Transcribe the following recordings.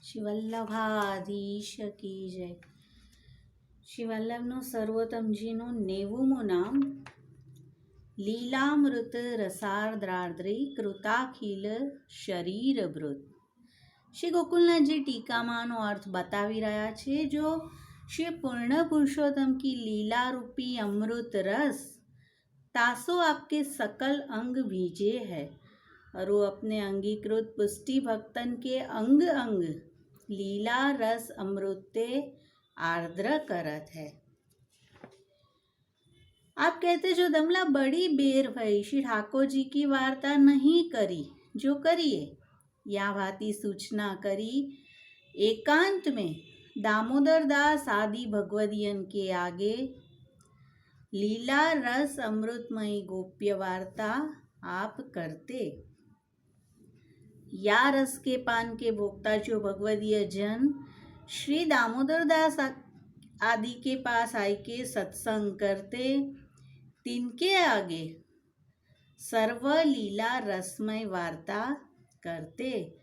શ્રી વલ્લભાધીશ કી જય શ્રી વલ્લભનું સર્વોત્તમજીનું નેવુંમું નામ લીલામૃત રસાર્દ્રાદ્રી કૃતાખિલ શરીરભૃત શ્રી ગોકુલનાથજી ટીકામાંનો અર્થ બતાવી રહ્યા છે જો શ્રી પૂર્ણ પુરુષોત્તમ કી લીલા રૂપી અમૃત રસ तासो आपके सकल अंग भीजे है और वो अपने अंगीकृत पुष्टि भक्तन के अंग अंग लीला रस अमृते आर्द्र करत है। आप कहते जो दमला बड़ी बेर भई श्री ठाकुर जी की वार्ता नहीं करी, जो करिए? या भांति सूचना करी, एकांत में दामोदर दास आदि भगवदियन के आगे लीला रस अमृतमयी गोप्य वार्ता आप करते। या रस के पान के भोक्ता जो भगवदीय जन, श्री दामोदर दास आदि के पास आई के सत्संग करते, तिनके आगे सर्व लीला रसमय वार्ता करते।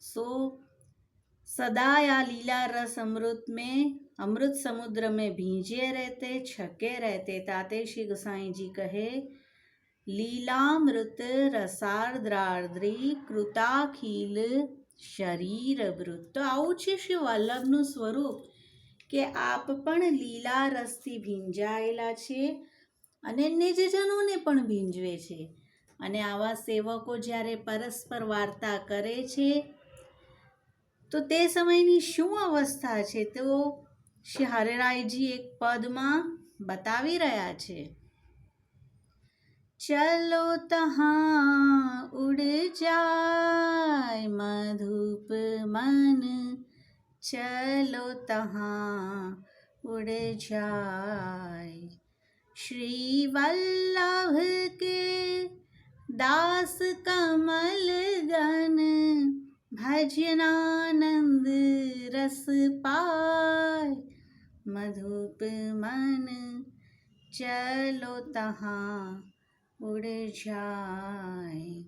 सो, सदा या लीला रस अमृत में, अमृत समुद्र में भींजे रहते, छके रहते, ताते श्री गोसाई जी कहे લીલામૃત રસાર્દ્રાર્દ્રી કૃતાખીલ શરીર અમૃત તો આવું છે શ્રી વલ્લભનું સ્વરૂપ? કે આપ પણ લીલા રસથી ભીંજાયેલા છે અને નિજજનોને પણ ભીંજવે છે અને આવા સેવકો જ્યારે પરસ્પર વાર્તા કરે છે, તો તે સમયની શું અવસ્થા છે? તો શ્રી હરેરાયજી એક પદમાં બતાવી રહ્યા છે. ચલો તહાં ઉડ જાય મધુપ મન ચલો તહાં ઉડ જાય શ્રી વલ્લભ કે દાસ કમલ ગન ભજનાનંદ રસ પાય મધુપ મન ચલો તહાં उड़ जाए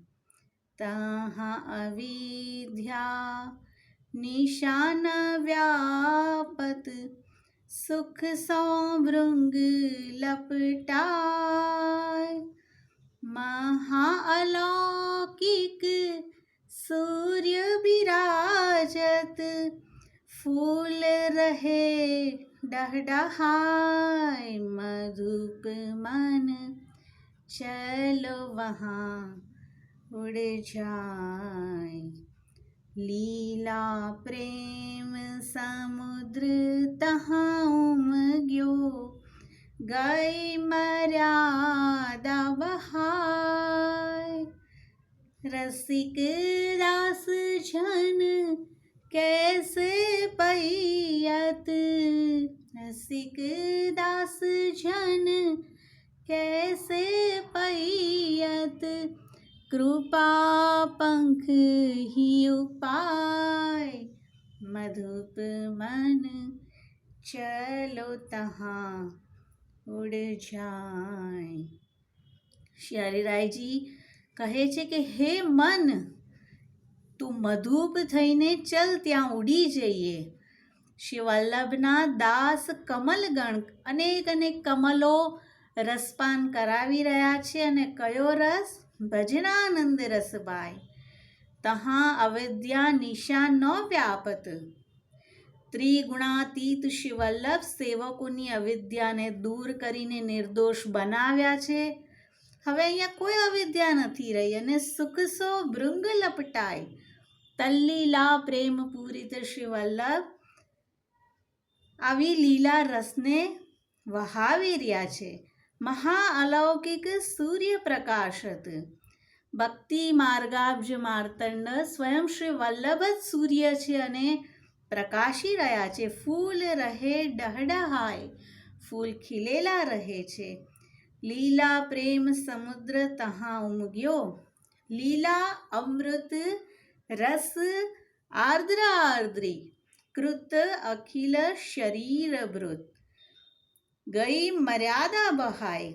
तहाँ अविद्या निशान व्यापत सुख सौभृंग लपटाय महाअलौकिक सूर्य विराजत फूल रहे डहडहाय मधुप मन चलो वहाँ उड़ जाए लीला प्रेम समुद्र तहाँ उमग्यो गई मर्यादा बहाय रसिक दास जन कैसे पैयत रसिक दास जन कैसे पैयत कृपा पंख ही उपाय मधुप मन चलो तहाँ ઉડ જાય શ્રી હરિરાયજી કહે છે કે હે મન તું મધુપ થઈને ચલ ત્યાં ઉડી જઈએ શ્રી વલ્લભના દાસ કમલગણ અનેક અનેક કમલો રસપાન કરાવી રહ્યા છે અને કયો રસ? ભજનાનંદ રસભાઈ તહાં અવિદ્યા નિશા ન વ્યાપત. ત્રિગુણાતીત શિવલ્લભ સેવકોની અવિદ્યાને દૂર કરીને નિર્દોષ બનાવ્યા છે. હવે અહીંયા કોઈ અવિદ્યા નથી રહી અને સુખસો ભૃંગ લપટાય. તલ્લીલા પ્રેમ પૂરિત શિવલ્લભ. આવી લીલા રસને વહાવી રહ્યા છે. મહા અલૌકિક સૂર્ય પ્રકાશત ભક્તિ માર્ગાબ્જ માર્તંડ સ્વયં શ્રી વલ્લભ જ સૂર્ય છે અને પ્રકાશી રહ્યા છે. ફૂલ રહે ડહડહાય ફૂલ ખીલેલા રહે છે. લીલા પ્રેમ સમુદ્ર તહાં ઉમગ્યો. લીલા અમૃત રસ આર્દ્ર આર્દ્રી કૃત અખિલ શરીર ભૃત ગઈ મર્યાદા બહાય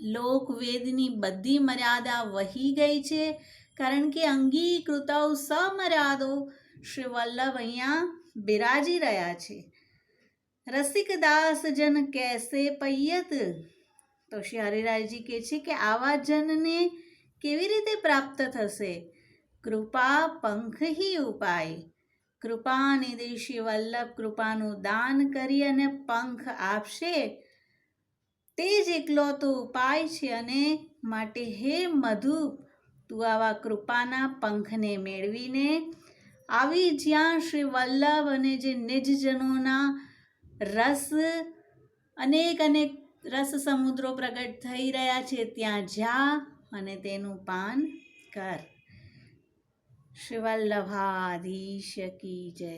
લોકવેદની બધી મર્યાદા વહી ગઈ છે, કારણ કે અંગીકૃતૌ સમર્યાદો શ્રી વલ્લભ અહીંયા બિરાજી રહ્યા છે. રસિકદાસ જન કેસે પૈયત? તો શ્રી હરિરાયજી કહે છે કે આવા જનને કેવી રીતે પ્રાપ્ત થશે? કૃપા પંખ હી ઉપાય. કૃપા નિધિ શ્રી વલ્લભ કૃપાનું દાન કરી અને પંખ આપશે. તે જ એકલો તો ઉપાય છે અને માટે હે મધુ, તું આવા કૃપાના પંખને મેળવીને આવી જ્યાં શ્રી વલ્લભ અને જે નિજજનોના રસ, અનેક અનેક રસ સમુદ્રો પ્રગટ થઈ રહ્યા છે, ત્યાં જા અને તેનું પાન કર. શ્રી વલ્લભાધીશ કી જય